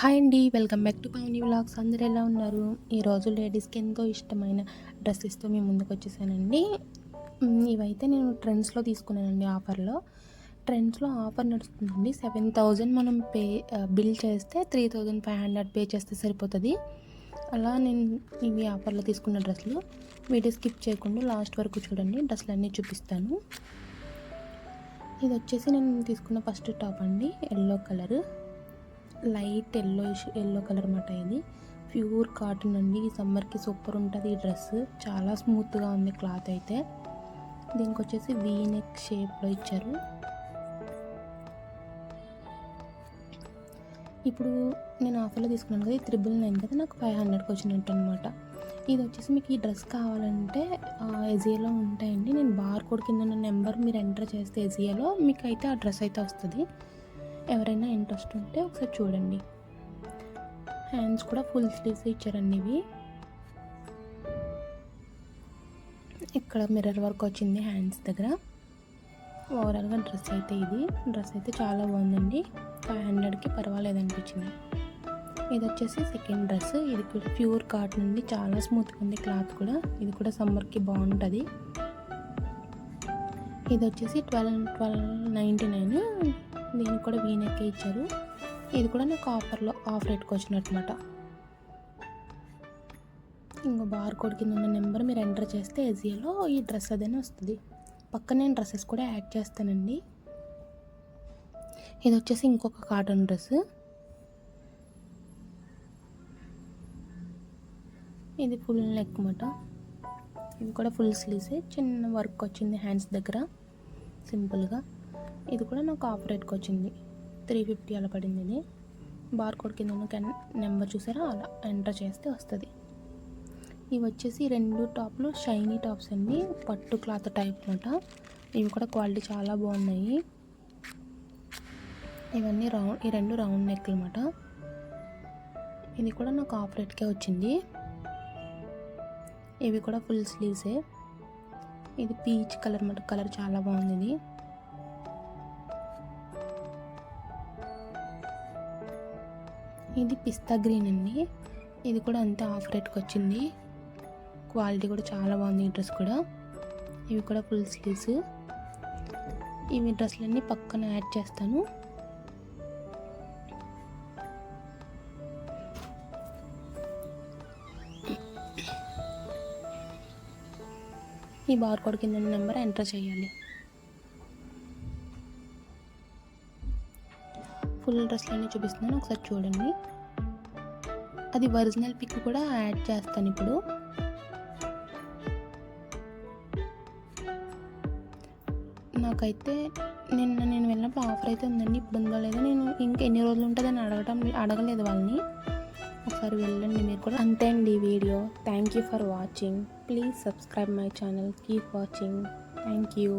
Hi అండి welcome back to Pavani vlogs. అందరు ఎలా ఉన్నారు? ఈరోజు లేడీస్కి ఎంతో ఇష్టమైన డ్రెస్సెస్తో మేము ముందుకు వచ్చేసానండి. ఇవైతే నేను ట్రెండ్స్లో తీసుకున్నానండి ఆఫర్లో. ట్రెండ్స్లో ఆఫర్ నడుస్తుందండి. సెవెన్ థౌజండ్ మనం పే బిల్ చేస్తే three thousand five hundred pay చేస్తే సరిపోతుంది. అలా నేను ఇవి ఆఫర్లో తీసుకున్న డ్రెస్సులు. వీడియో స్కిప్ చేయకుండా లాస్ట్ వరకు చూడండి డ్రెస్సులు అన్నీ చూపిస్తాను. ఇది వచ్చేసి నేను తీసుకున్న ఫస్ట్ టాప్ అండి yellow colour. Light yellow yellow colour అన్నమాట ఇది. ప్యూర్ కాటన్ అండి. ఈ సమ్మర్కి సూపర్ ఉంటుంది ఈ డ్రెస్. చాలా స్మూత్గా ఉంది క్లాత్ అయితే. దీనికి వచ్చేసి వీ నెక్ షేప్లో ఇచ్చారు. ఇప్పుడు నేను ఆఫర్లో తీసుకున్నాను కదా త్రిబుల్ నైన్ కదా నాకు ఫైవ్ హండ్రెడ్కి వచ్చినట్టు అనమాట ఇది వచ్చేసి మీకు ఈ డ్రెస్ కావాలంటే ఎజియాలో ఉంటాయండి. నేను బార్ కోడ్ కింద నా నెంబర్ మీరు ఎంటర్ చేస్తే ఎజియాలో మీకు అయితే ఆ డ్రెస్ అయితే వస్తుంది. ఎవరైనా ఇంట్రెస్ట్ ఉంటే ఒకసారి చూడండి. హ్యాండ్స్ కూడా ఫుల్ స్లీవ్స్ ఇచ్చారండి ఇవి. ఇక్కడ మిర్రర్ వర్క్ వచ్చింది హ్యాండ్స్ దగ్గర. ఓవరాల్గా డ్రెస్ అయితే ఇది. డ్రెస్ అయితే చాలా బాగుందండి. ఫైవ్ హండ్రెడ్కి పర్వాలేదు అనిపించింది. ఇది వచ్చేసి సెకండ్ డ్రెస్ ఇది కూడా ప్యూర్ కాటన్ అండి. చాలా స్మూత్గా ఉంది క్లాత్ కూడా. ఇది కూడా సమ్మర్కి బాగుంటుంది. ఇది వచ్చేసి ట్వెల్వ్ ట్వెల్వ్ నైంటీ నైన్ దీనికి కూడా వీనెక్కే ఇచ్చారు. ఇది కూడా నాకు ఆఫర్లో ఆఫ్ రేట్కి వచ్చినట్టు ఇంకో బార్ కోడ్ కింద ఉన్న నెంబర్ మీరు ఎంటర్ చేస్తే ఎజియోలో ఈ డ్రెస్ అదేనే వస్తుంది. పక్కన నేను డ్రెస్సెస్ కూడా యాడ్ చేస్తానండి. ఇది వచ్చేసి ఇంకొక కాటన్ డ్రెస్. ఇది ఫుల్ నెక్ మాట. ఇది కూడా ఫుల్ స్లీవ్సే చిన్న వర్క్ వచ్చింది హ్యాండ్స్ దగ్గర. సింపుల్గా. ఇది కూడా నాకు ఆఫ్ రేట్కి వచ్చింది త్రీ ఫిఫ్టీ అలా పడింది ఇది. బార్కోడ్ కింద కెన్ నెంబర్ చూసారా? అలా ఎంటర్ చేస్తే వస్తుంది. ఇవి వచ్చేసి రెండు టాప్లు షైనీ టాప్స్ అండి. పట్టు క్లాత్ టైప్ అనమాట. ఇవి కూడా క్వాలిటీ చాలా బాగున్నాయి. ఇవన్నీ రౌండ్ ఈ రెండు రౌండ్ నెక్ అనమాట. ఇది కూడా నాకు ఆఫ్ రేట్కే వచ్చింది. ఇవి కూడా ఫుల్ స్లీవ్సే ఇది పీచ్ కలర్ మాట కలర్ చాలా బాగుంది ఇది. ఇది పిస్తా గ్రీన్ అండి. ఇది కూడా అంతే ఆఫ్ రేట్కి వచ్చింది. క్వాలిటీ కూడా చాలా బాగుంది ఈ డ్రెస్ కూడా. ఇవి కూడా ఫుల్ స్లీవ్స్. ఇవి డ్రెస్లన్నీ పక్కన యాడ్ చేస్తాను. ఈ బార్ కోడ్ కింద నెంబర్ ఎంటర్ చేయాలి. ఫుల్ డ్రెస్లన్నీ చూపిస్తున్నాను. ఒకసారి చూడండి. అది ఒరిజినల్ పిక్ కూడా యాడ్ చేస్తాను ఇప్పుడు. నాకైతే నిన్న నేను వెళ్ళినప్పుడు ఆఫర్ అయితే ఉందండి. ఇప్పుడు ఉందో లేదో నేను ఇంకా ఎన్ని రోజులు ఉంటుందని అడగటం అడగలేదు వాళ్ళని. ఒకసారి వెళ్ళండి మీరు కూడా. అంతే అండి video. Thank you for watching please subscribe my channel keep watching thank you